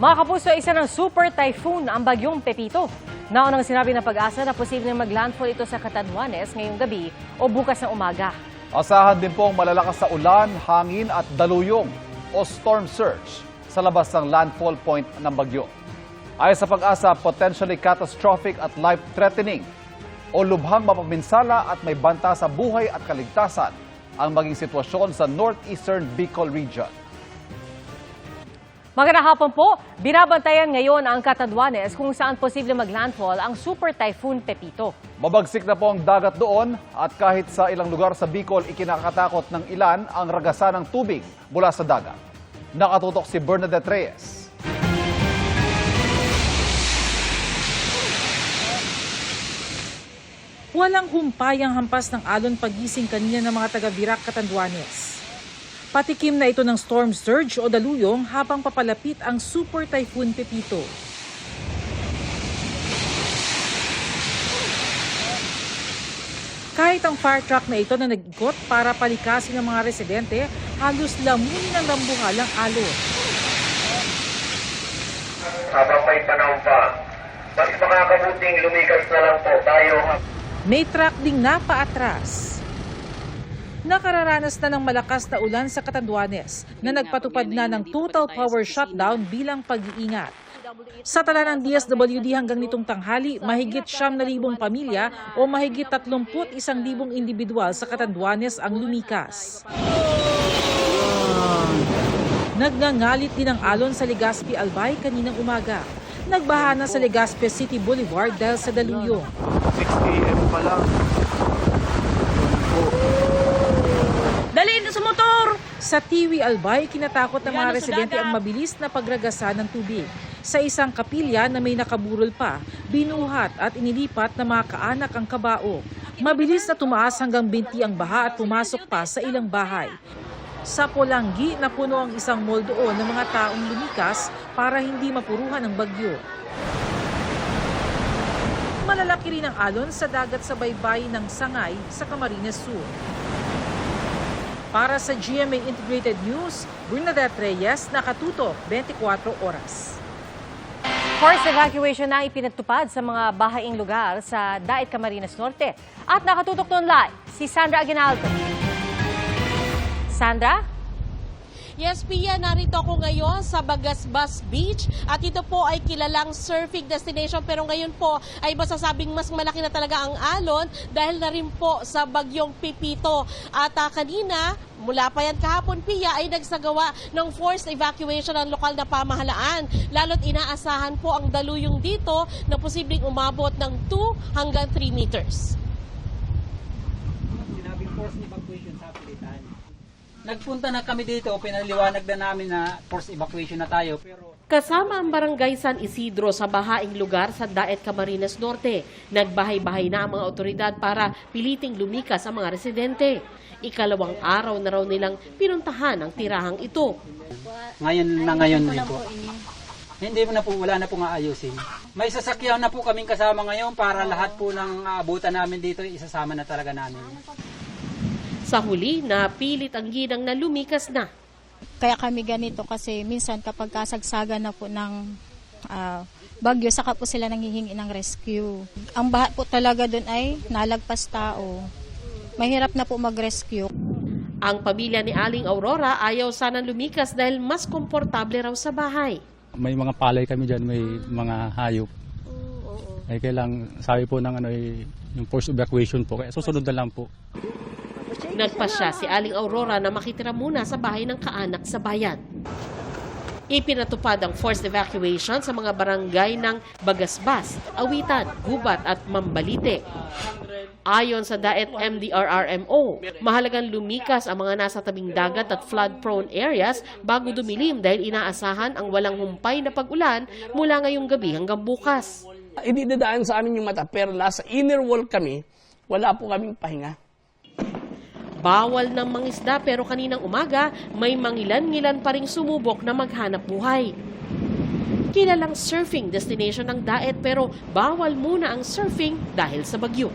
Mga kapuso, isa ng super typhoon ang bagyong Pepito. Naunang sinabi ng pag-asa na posibleng maglandfall ito sa Catanduanes ngayong gabi o bukas na umaga. Asahan din pong malalakas sa ulan, hangin at daluyong o storm surge sa labas ng landfall point ng bagyo. Ayon sa pag-asa, potentially catastrophic at life-threatening o lubhang mapaminsala at may banta sa buhay at kaligtasan ang maging sitwasyon sa northeastern Bicol region. Magandang hapon po, binabantayan ngayon ang Catanduanes kung saan posible maglandfall ang super typhoon Pepito. Mabagsik na po ang dagat doon at kahit sa ilang lugar sa Bicol, ikinakatakot ng ilan ang ragasan ng tubig mula sa dagat. Nakatutok si Bernadette Reyes. Walang humpayang hampas ng alon pagising kanina ng mga taga-Virac Catanduanes. Patikim na ito ng storm surge o daluyong habang papalapit ang super typhoon Pepito. Kahit ang fire truck na ito na nag-ikot para palikasin ng mga residente, halos lamunin ng rambuhalang alon. habang may panahon pa. Mas makakabuting lumikas na lang po tayo. May truck ding napaatras. Nakararanas na ng malakas na ulan sa Catanduanes na nagpatupad na ng total power shutdown bilang pag-iingat. Sa tala ng DSWD hanggang nitong tanghali, mahigit siyam na libong pamilya o mahigit 31 libong individual sa Catanduanes ang lumikas. Nagngangalit din ang alon sa Legazpi Albay kaninang umaga. Nagbaha na sa Legazpi City Boulevard dahil sa daluyong. 6 a.m. pa lang. Sa Tiwi Albay, kinatakot ng mga residente ang mabilis na pagragasa ng tubig. Sa isang kapilya na may nakaburol pa, binuhat at inilipat ng mga kaanak ang kabao. Mabilis na tumaas hanggang binti ang baha at pumasok pa sa ilang bahay. Sa Polanggi, napuno ang isang mall doon ng mga taong lumikas para hindi mapuruhan ng bagyo. Malalaki rin ang alon sa dagat sa baybay ng Sangay sa Camarines Sur. Para sa GMA Integrated News, Bernadette Reyes, nakatutok 24 oras. Forced evacuation na ipinatupad sa mga bahaing lugar sa Daet Camarines Norte. At nakatutok doon live si Sandra Aguinaldo. Sandra? Yes, Pia, narito ako ngayon sa Bagasbas Beach at ito po ay kilalang surfing destination pero ngayon po ay masasabing mas malaki na talaga ang alon dahil na rin po sa bagyong Pipito. At ah, kanina, mula pa yan kahapon, Pia, ay nagsagawa ng forced evacuation ng lokal na pamahalaan. Lalo't inaasahan po ang daluyong dito na posibleng umabot ng 2 hanggang 3 meters. sinabing sa pilitan. Nagpunta na kami dito, pinaliwanag na namin na forced evacuation na tayo. Pero Kasama ang barangay San Isidro sa bahaing lugar sa Daet Camarines Norte. Nagbahay-bahay na ang mga otoridad para piliting lumikas ang mga residente. Ikalawang araw na raw nilang pinuntahan ang tirahang ito. ngayon na ngayon din po. Hindi mo na po, wala na po nga ayusin. May sasakyan na po kaming kasama ngayon para lahat po ng abutan namin dito, isasama na talaga namin. Sa huli, napilit ang ginang na lumikas na. Kaya kami ganito kasi minsan kapag kasagsagan na po ng ah, bagyo, saka po sila nanghihingi ng rescue. Ang baha po talaga doon ay nalagpas tao. Mahirap na po mag-rescue. Ang pamilya ni Aling Aurora ayaw sanang lumikas dahil mas komportable raw sa bahay. may mga palay kami dyan, may mga hayop. Ay kailang, sabi po ng ano, eh, yung forced evacuation po, kaya susunod na lang po. Nagpasya si Aling Aurora na makitira muna sa bahay ng kaanak sa bayan. Ipinatupad ang forced evacuation sa mga barangay ng Bagasbas, Awitan, Gubat at Mambalite. Ayon sa Daet MDRRMO, mahalagang lumikas ang mga nasa tabing dagat at flood-prone areas bago dumilim dahil inaasahan ang walang humpay na pag-ulan mula ngayong gabi hanggang bukas. hindi dadaan sa amin yung mata, pero nasa inner wall kami, wala po kaming pahinga. Bawal ng mangisda pero kaninang umaga may mangilan-ngilan pa ring sumubok na maghanap buhay. Kilalang surfing destination ng Daet pero bawal muna ang surfing dahil sa bagyo.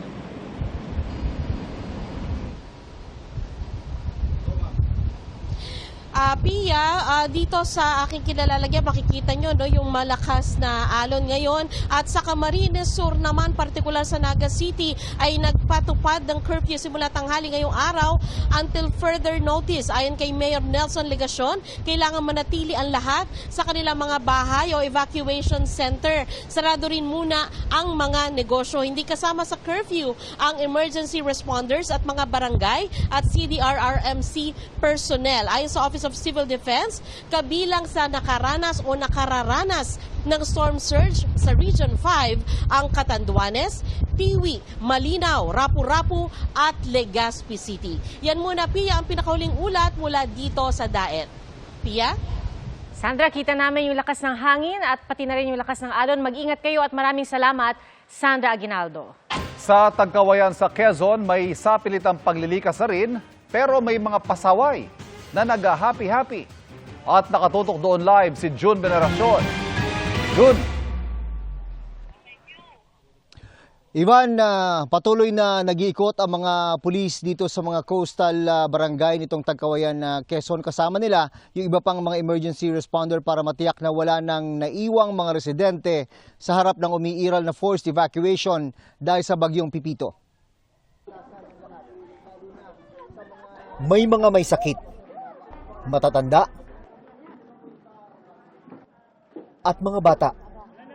Ah, Pia, ah, dito sa aking kilalalagyan, makikita nyo no, yung malakas na alon ngayon. At sa Camarines Sur naman, partikular sa Naga City, ay nagpatupad ng curfew simula tanghali ngayong araw until further notice. Ayon kay Mayor Nelson Legacion, kailangan manatili ang lahat sa kanilang mga bahay o evacuation center. Sarado rin muna ang mga negosyo. Hindi kasama sa curfew ang emergency responders at mga barangay at CDRRMC personnel. Ayon sa Office of Civil Defense, kabilang sa nakaranas o nakararanas ng storm surge sa Region 5 ang Catanduanes, Tiwi, Malinaw, Rapu-Rapu at Legazpi City. Yan muna, Pia, ang pinakahuling ulat mula dito sa Daet. Pia? Sandra, kita namin yung lakas ng hangin at pati na rin yung lakas ng alon. Mag-ingat kayo at maraming salamat, Sandra Aguinaldo. Sa Tagkawayan sa Quezon, may sapilitang paglilikas na rin, pero may mga pasaway na nag-happy-happy. At nakatutok doon live si June Veneracion. June! Ivan, ah, patuloy na nag-iikot ang mga pulis dito sa mga coastal ah, barangay nitong Tagkawayan na Quezon. Kasama nila yung iba pang mga emergency responder para matiyak na wala nang naiwang mga residente sa harap ng umiiral na forced evacuation dahil sa bagyong Pipito. May mga may sakit, matatanda, at mga bata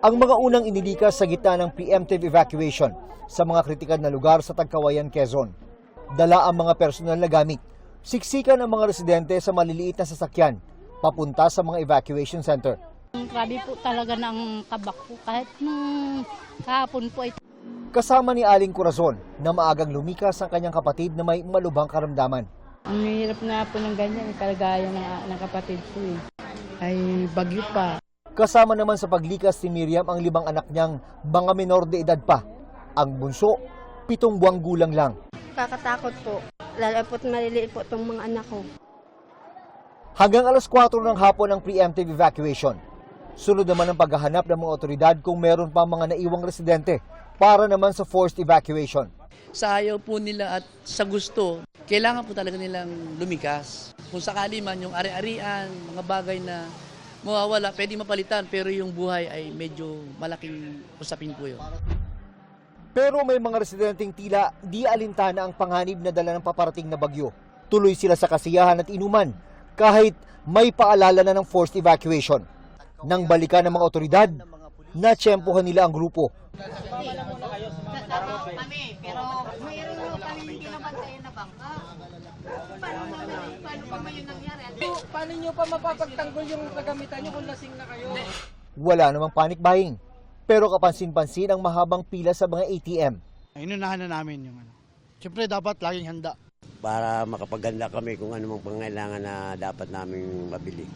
ang mga unang inilikas sa gitna ng preemptive evacuation sa mga kritikal na lugar sa Tagkawayan, Quezon. Dala ang mga personal na gamit. Siksikan ang mga residente sa maliliit na sasakyan papunta sa mga evacuation center. Grabe po talaga ng kabak po. Kahit nung kahapon po ay Kasama ni Aling Corazon na maagang lumikas ang kanyang kapatid na may malubhang karamdaman. Ang hirap na po ng ganyan, kalagayan ng, ng kapatid ko eh. Ay bagyo pa. Kasama naman sa paglikas ni Miriam ang limang anak niyang mga menor de edad pa. Ang bunso, pitong buwang gulang lang. Kakatakot po. Lalo po't maliliit po itong mga anak ko. Hanggang alas 4 ng hapon ang preemptive evacuation. Sunod naman ang paghahanap ng mga otoridad kung meron pa mga naiwang residente para naman sa forced evacuation. Sa ayaw po nila at sa gusto, kailangan po talaga nilang lumikas. Kung sakali man yung ari-arian, mga bagay na mawawala, pwede mapalitan, pero yung buhay ay medyo malaking usapin po yun. Pero may mga residenteng tila di alintana ang panganib na dala ng paparating na bagyo. Tuloy sila sa kasiyahan at inuman kahit may paalala na ng forced evacuation. Nang balikan ng mga otoridad, natsyempohan nila ang grupo. Paano nyo pa mapapagtanggol yung kagamitan nyo kung lasing na kayo? Wala namang panic buying. Pero kapansin-pansin ang mahabang pila sa mga ATM. Inunahan na namin yung ano. Siyempre dapat laging handa. Para makapaganda kami kung ano mang pangailangan na dapat namin mabili.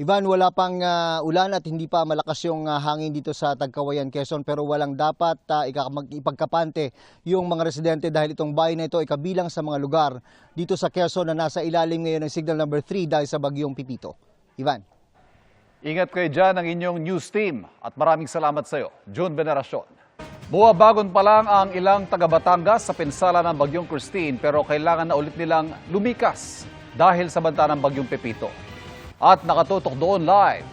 Ivan, wala pang ah, ulan at hindi pa malakas yung ah, hangin dito sa Tagkawayan, Quezon pero walang dapat ah, ika- mag- ipagkapante yung mga residente dahil itong bahay na ito ay kabilang sa mga lugar dito sa Quezon na nasa ilalim ngayon ng signal number 3 dahil sa bagyong Pipito. Ivan. Ingat kayo dyan ang inyong news team at maraming salamat sa iyo, June Veneracion. Buwabagon pa lang ang ilang taga Batangas sa pinsala ng Bagyong Christine pero kailangan na ulit nilang lumikas dahil sa banta ng Bagyong Pepito. At nakatutok doon live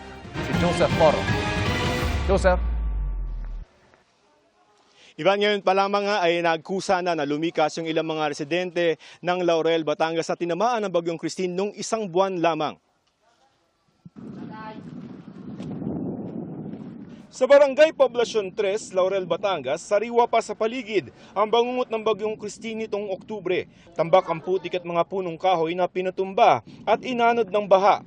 si Joseph Moro. Joseph? Ivan, ngayon pa lamang nga ay nagkusa na na lumikas yung ilang mga residente ng Laurel, Batangas na tinamaan ng Bagyong Christine nung isang buwan lamang. Sa Barangay Poblacion 3, Laurel, Batangas, sariwa pa sa paligid ang bangungot ng Bagyong Christine nitong Oktubre. Tambak ang putik at mga punong kahoy na pinatumba at inanod ng baha.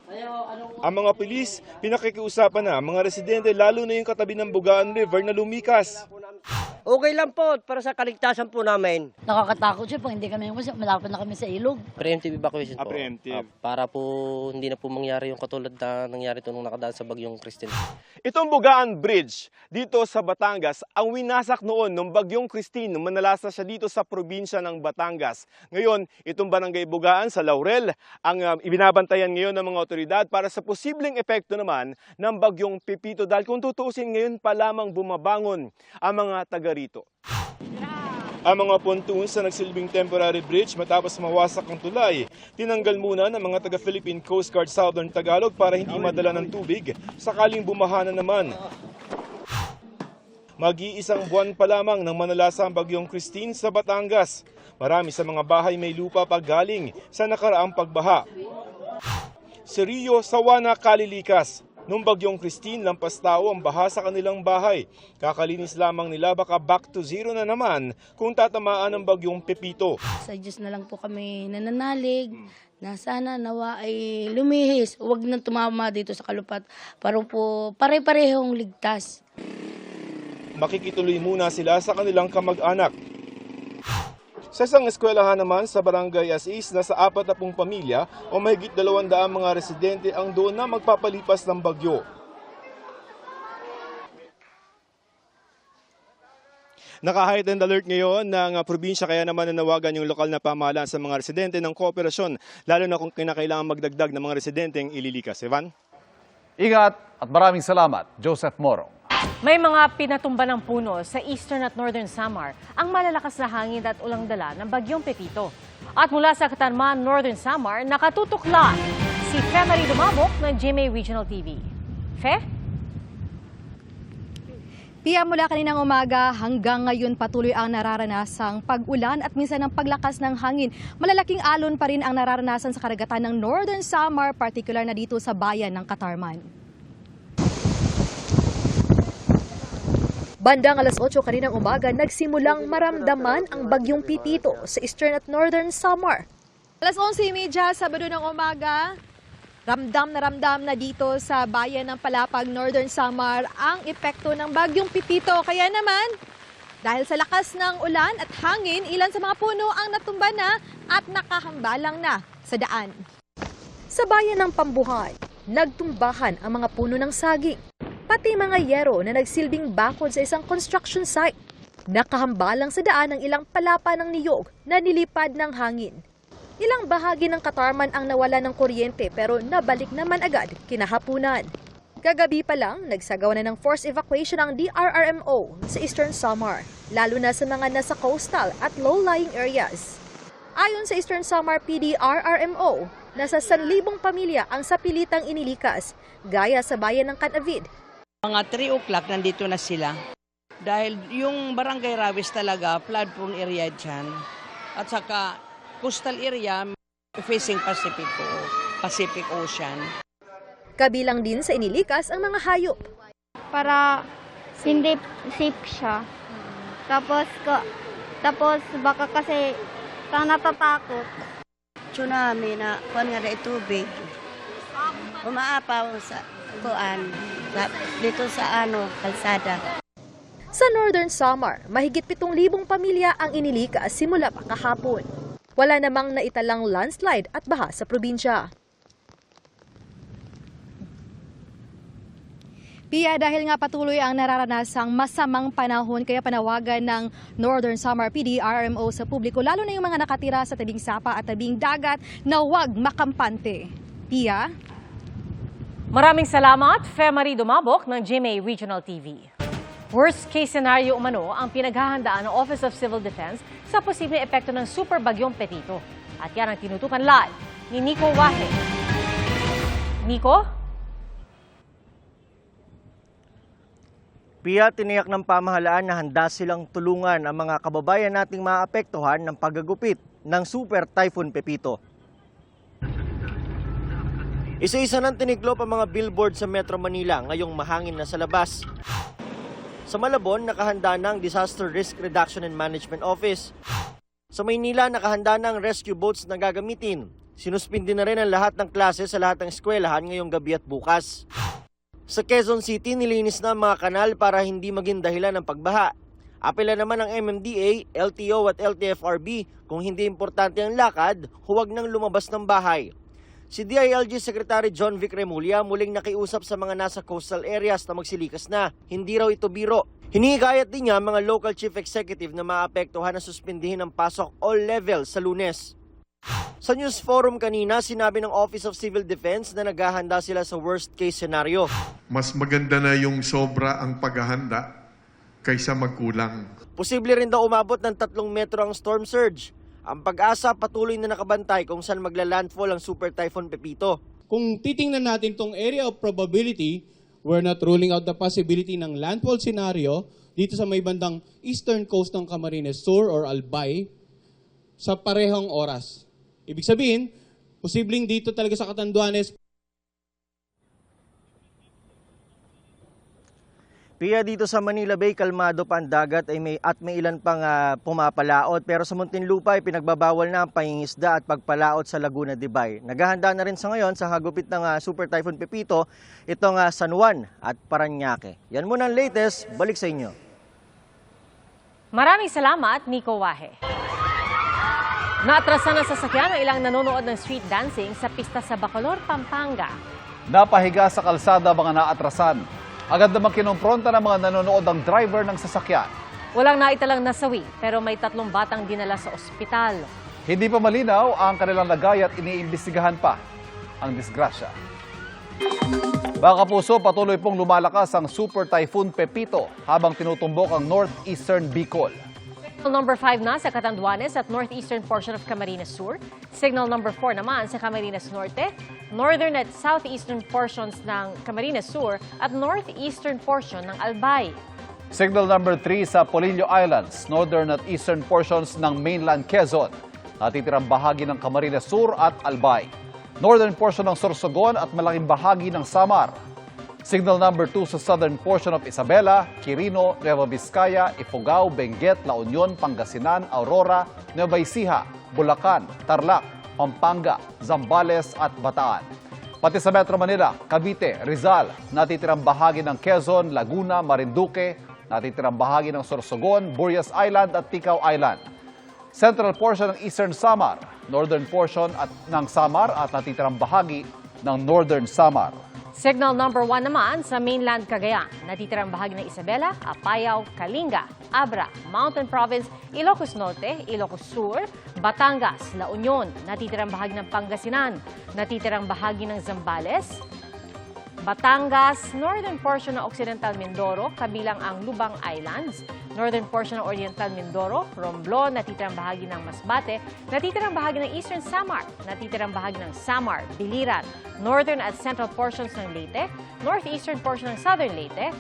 Ang mga pilis, pinakikiusapan na mga residente lalo na yung katabi ng Bugaan River na lumikas. Okay lang po para sa kaligtasan po namin. Nakakatakot siya pag hindi kami kasi malapit na kami sa ilog. Preemptive evacuation Ah, po. preemptive. Ah, para po hindi na po mangyari yung katulad na nangyari to nung nakadaan sa bagyong Christine. Itong Bugaan Bridge dito sa Batangas ang winasak noon ng Bagyong Christine nung manalasa siya dito sa probinsya ng Batangas. Ngayon, itong Barangay Bugaan sa Laurel ang um, ibinabantayan ngayon ng mga otoridad para sa posibleng epekto naman ng Bagyong Pipito dahil kung tutuusin ngayon pa lamang bumabangon ang mga taga rito. Ang mga pontoons sa nagsilbing temporary bridge matapos mawasak ang tulay, tinanggal muna ng mga taga-Philippine Coast Guard Southern Tagalog para hindi madala ng tubig sakaling bumaha na naman. Mag-iisang buwan pa lamang nang manalasa ang bagyong Christine sa Batangas. Marami sa mga bahay may lupa pa galing sa nakaraang pagbaha. Si Rio Sawana Kalilikas. Nung bagyong Christine, lampas tao ang baha sa kanilang bahay. Kakalinis lamang nila baka back to zero na naman kung tatamaan ng bagyong Pepito. Sa Diyos na lang po kami nananalig na sana nawa ay lumihis. Huwag nang tumama dito sa kalupat para po pare-parehong ligtas. Makikituloy muna sila sa kanilang kamag-anak. Sa isang eskwelahan naman sa Barangay Asis na sa apat na pong pamilya o mahigit dalawang daang mga residente ang doon na magpapalipas ng bagyo. Naka-heightened alert ngayon ng probinsya kaya naman nanawagan yung lokal na pamahalaan sa mga residente ng kooperasyon lalo na kung kinakailangan magdagdag ng mga residenteng ililikas. Evan? Ingat at maraming salamat, Joseph Morong. May mga pinatumba ng puno sa eastern at northern Samar ang malalakas na hangin at ulang dala ng bagyong Pepito. At mula sa Katanman, Northern Samar, nakatutok live si Fe Marie Dumabok ng GMA Regional TV. Fe? Pia mula kaninang umaga hanggang ngayon patuloy ang nararanasang pag-ulan at minsan ang paglakas ng hangin. Malalaking alon pa rin ang nararanasan sa karagatan ng Northern Samar, particular na dito sa bayan ng Katarman. Bandang alas 8 kaninang umaga, nagsimulang maramdaman ang bagyong Pipito sa Eastern at Northern Samar. Alas 11.30 Sabado ng umaga, ramdam na ramdam na dito sa bayan ng Palapag, Northern Samar ang epekto ng bagyong Pipito. Kaya naman, dahil sa lakas ng ulan at hangin, ilan sa mga puno ang natumba na at nakahambalang na sa daan. Sa bayan ng Pambuhay, nagtumbahan ang mga puno ng saging pati mga yero na nagsilbing bakod sa isang construction site. Nakahambalang sa daan ang ilang palapa ng niyog na nilipad ng hangin. Ilang bahagi ng Katarman ang nawala ng kuryente pero nabalik naman agad kinahapunan. Kagabi pa lang, nagsagawa na ng forced evacuation ang DRRMO sa Eastern Samar, lalo na sa mga nasa coastal at low-lying areas. Ayon sa Eastern Samar PDRRMO, nasa 1,000 pamilya ang sapilitang inilikas, gaya sa bayan ng Canavid, Mga 3 o'clock nandito na sila. Dahil yung Barangay Rawis talaga, flood prone area dyan. At saka coastal area facing Pacific, Pacific Ocean. Kabilang din sa inilikas ang mga hayop. para hindi safe siya. Tapos ko, tapos baka kasi ka natatakot. tsunami na kuan nga na tubig. Umaapaw sa kuan dito sa ano kalsada. Sa Northern Samar, mahigit 7,000 pamilya ang inilikas simula pa kahapon. Wala namang naitalang landslide at baha sa probinsya. Pia, dahil nga patuloy ang nararanasang masamang panahon, kaya panawagan ng Northern Samar PD, RMO sa publiko, lalo na yung mga nakatira sa tabing sapa at tabing dagat na huwag makampante. Pia? Maraming salamat, Fe Marie Dumabok ng GMA Regional TV. Worst case scenario umano ang pinaghahandaan ng Office of Civil Defense sa posibleng epekto ng super bagyong Petito. At yan ang tinutukan live ni Nico Wahe. Nico? Pia, tiniyak ng pamahalaan na handa silang tulungan ang mga kababayan nating maapektuhan ng paggagupit ng Super Typhoon Pepito. Isa-isa ng tiniklop ang mga billboard sa Metro Manila ngayong mahangin na sa labas. Sa Malabon, nakahanda ng Disaster Risk Reduction and Management Office. Sa Maynila, nakahanda ng rescue boats na gagamitin. Sinuspindi na rin ang lahat ng klase sa lahat ng eskwelahan ngayong gabi at bukas. Sa Quezon City, nilinis na ang mga kanal para hindi maging dahilan ng pagbaha. Apela naman ng MMDA, LTO at LTFRB kung hindi importante ang lakad, huwag nang lumabas ng bahay. Si DILG Secretary John Vic Remulla muling nakiusap sa mga nasa coastal areas na magsilikas na. Hindi raw ito biro. Hinihikayat din niya mga local chief executive na maapektuhan na suspindihin ang pasok all levels sa lunes. Sa news forum kanina, sinabi ng Office of Civil Defense na naghahanda sila sa worst case scenario. mas maganda na yung sobra ang paghahanda kaysa magkulang. Posible rin daw umabot ng tatlong metro ang storm surge. Ang pag-asa patuloy na nakabantay kung saan magla-landfall ang Super Typhoon Pepito. Kung titingnan natin tong area of probability, we're not ruling out the possibility ng landfall scenario dito sa may bandang eastern coast ng Camarines Sur or Albay sa parehong oras. Ibig sabihin, posibleng dito talaga sa Catanduanes Pia dito sa Manila Bay, kalmado pa ang dagat ay may, at may ilan pang ah, pumapalaot. Pero sa Muntinlupa ay pinagbabawal na ang pangingisda at pagpalaot sa Laguna de Bay. Naghahanda na rin sa ngayon sa hagupit ng ah, Super Typhoon Pepito itong ah, San Juan at Paranaque. Yan muna ang latest. Balik sa inyo. Maraming salamat, Nico Wahe. Naatrasan ng sasakyan ang ilang nanonood ng street dancing sa pista sa Bacolor, Pampanga. Napahiga sa kalsada mga naatrasan. Agad namang kinompronta ng mga nanonood ang driver ng sasakyan. Walang naitalang nasawi, pero may tatlong batang dinala sa ospital. Hindi pa malinaw ang kanilang lagay at iniimbestigahan pa ang disgrasya. Baka puso, patuloy pong lumalakas ang Super Typhoon Pepito habang tinutumbok ang northeastern Bicol. Signal number 5 na sa Catanduanes at northeastern portion of Camarines Sur. Signal number 4 naman sa Camarines Norte, northern at southeastern portions ng Camarines Sur at northeastern portion ng Albay. Signal number 3 sa Polillo Islands, northern at eastern portions ng mainland Quezon. Natitirang bahagi ng Camarines Sur at Albay. Northern portion ng Sorsogon at malaking bahagi ng Samar. Signal number 2 sa southern portion of Isabela, Quirino, Nueva Vizcaya, Ifugao, Benguet, La Union, Pangasinan, Aurora, Nueva Ecija, Bulacan, Tarlac, Pampanga, Zambales at Bataan. Pati sa Metro Manila, Cavite, Rizal, natitirang bahagi ng Quezon, Laguna, Marinduque, natitirang bahagi ng Sorsogon, Burias Island at Ticao Island. Central portion ng Eastern Samar, northern portion at ng Samar at natitirang bahagi ng Northern Samar. Signal number 1 naman sa mainland Cagayan. Natitirang bahagi ng Isabela, Apayao, Kalinga, Abra, Mountain Province, Ilocos Norte, Ilocos Sur, Batangas, La Union, natitirang bahagi ng Pangasinan, natitirang bahagi ng Zambales, Batangas, northern portion ng Occidental Mindoro, kabilang ang Lubang Islands, northern portion ng Oriental Mindoro, Romblon, natitirang bahagi ng Masbate, natitirang bahagi ng Eastern Samar, natitirang bahagi ng Samar, Biliran, northern at central portions ng Leyte, northeastern portion ng Southern Leyte,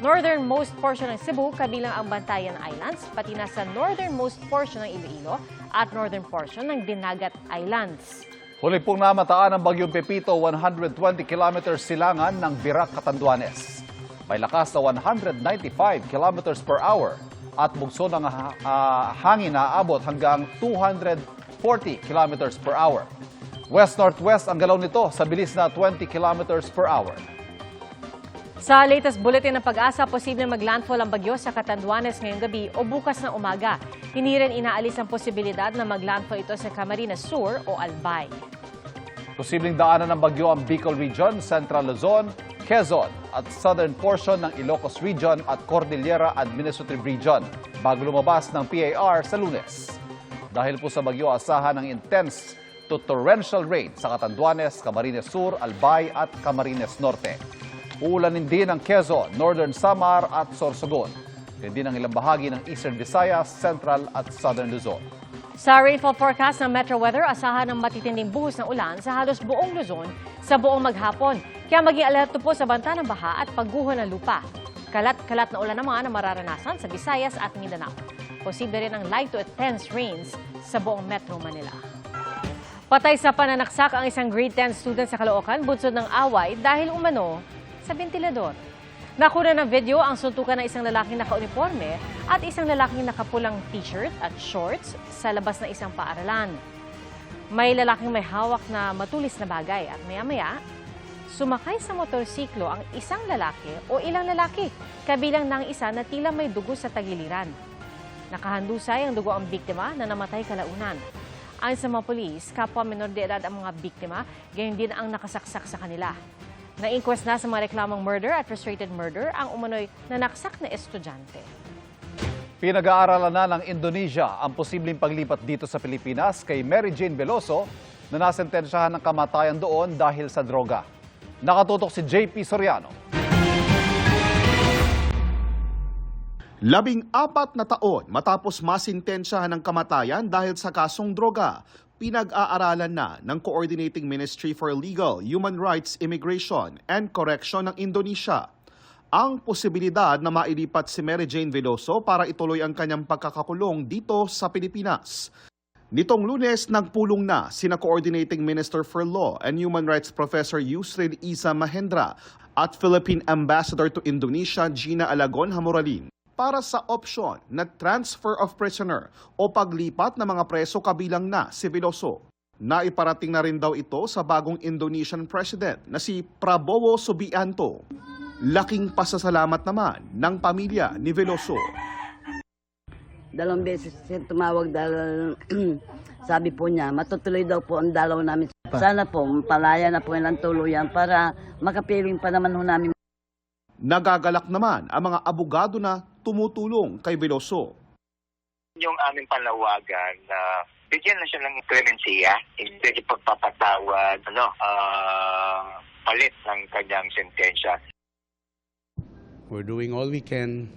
northernmost portion ng Cebu, kabilang ang Bantayan Islands, pati na sa northernmost portion ng Iloilo at northern portion ng Dinagat Islands. Huli pong namataan ng Bagyong Pepito 120 kilometers silangan ng Virac, Catanduanes. May lakas na 195 kilometers per hour at bugso ng ah, hangin na aabot hanggang 240 kilometers per hour. West-northwest ang galaw nito sa bilis na 20 kilometers per hour. Sa latest bulletin ng pag-asa, posibleng maglandfall ang bagyo sa Catanduanes ngayong gabi o bukas ng umaga. Hindi rin inaalis ang posibilidad na maglandfall ito sa Camarines Sur o Albay. Posibleng daanan ng bagyo ang Bicol Region, Central Luzon, Quezon at southern portion ng Ilocos Region at Cordillera Administrative Region bago lumabas ng PAR sa lunes. Dahil po sa bagyo, asahan ng intense to torrential rain sa Catanduanes, Camarines Sur, Albay at Camarines Norte. Uulanin din ang Quezon, Northern Samar at Sorsogon. Yan din ang ilang bahagi ng Eastern Visayas, Central at Southern Luzon. Sa rainfall forecast ng Metro Weather, asahan ng matitinding buhos ng ulan sa halos buong Luzon sa buong maghapon. Kaya maging alerto po sa banta ng baha at pagguho ng lupa. Kalat-kalat na ulan naman ang mararanasan sa Visayas at Mindanao. Posible rin ang light to intense rains sa buong Metro Manila. Patay sa pananaksak ang isang grade 10 student sa Caloocan, bunsod ng away dahil umano sa ventilador. Nakuna ng video ang suntukan ng isang lalaking naka-uniforme at isang lalaking nakapulang t-shirt at shorts sa labas ng isang paaralan. May lalaking may hawak na matulis na bagay at maya-maya, sumakay sa motorsiklo ang isang lalaki o ilang lalaki, kabilang ng isa na tila may dugo sa tagiliran. Nakahandusay ang dugo ang biktima na namatay kalaunan. Ayon sa mga polis, kapwa menor de edad ang mga biktima, gayon din ang nakasaksak sa kanila. Na-inquest na sa mga reklamang murder at frustrated murder ang umano'y nanaksak na estudyante. Pinag-aaralan na ng Indonesia ang posibleng paglipat dito sa Pilipinas kay Mary Jane Veloso na nasentensyahan ng kamatayan doon dahil sa droga. Nakatutok si JP Soriano. Labing apat na taon matapos masintensyahan ng kamatayan dahil sa kasong droga, pinag-aaralan na ng Coordinating Ministry for Legal, Human Rights, Immigration and Correction ng Indonesia ang posibilidad na mailipat si Mary Jane Veloso para ituloy ang kanyang pagkakakulong dito sa Pilipinas. Nitong lunes, nagpulong na sina Coordinating Minister for Law and Human Rights Professor Yusril Isa Mahendra at Philippine Ambassador to Indonesia Gina Alagon Hamoralin para sa option na transfer of prisoner o paglipat ng mga preso kabilang na si Veloso. Naiparating na rin daw ito sa bagong Indonesian President na si Prabowo Subianto. Laking pasasalamat naman ng pamilya ni Veloso. Dalawang beses siya tumawag dahil sabi po niya, matutuloy daw po ang dalaw namin. Sana po, palaya na po ng tuluyan para makapiling pa naman ho namin. Nagagalak naman ang mga abogado na tumutulong kay Veloso. yung aming panawagan na bigyan na siya ng clemencia, hindi ipagpapatawad, ano, ah, palit ng kanyang sentensya. We're doing all we can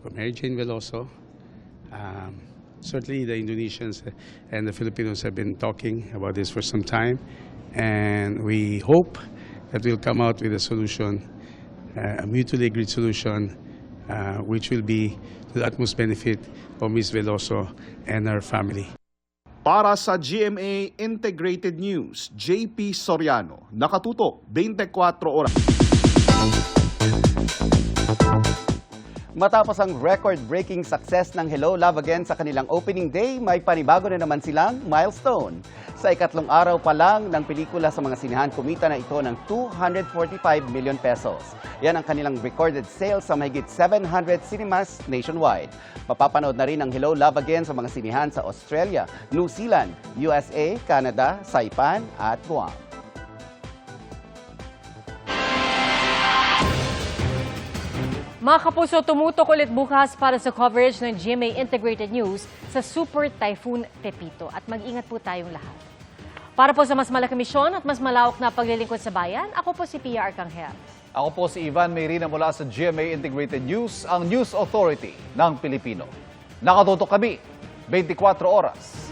for Mary Jane Veloso. Um, certainly, the Indonesians and the Filipinos have been talking about this for some time, and we hope that we'll come out with a solution, uh, a mutually agreed solution, uh, which will be to the utmost benefit of Ms. Veloso and her family. Para sa GMA Integrated News, JP Soriano, nakatutok 24 oras. Matapos ang record-breaking success ng Hello Love Again sa kanilang opening day, may panibago na naman silang milestone. Sa ikatlong araw pa lang ng pelikula sa mga sinihan, kumita na ito ng 245 million pesos. Yan ang kanilang recorded sales sa mahigit 700 cinemas nationwide. Mapapanood na rin ang Hello Love Again sa mga sinihan sa Australia, New Zealand, USA, Canada, Saipan at Guam. Mga kapuso, tumutok ulit bukas para sa coverage ng GMA Integrated News sa Super Typhoon Pepito. At mag-ingat po tayong lahat. Para po sa mas malaking misyon at mas malawak na paglilingkod sa bayan, ako po si Pia Arcangel. Ako po si Ivan Mayrina mula sa GMA Integrated News, ang News Authority ng Pilipino. Nakatutok kami 24 oras.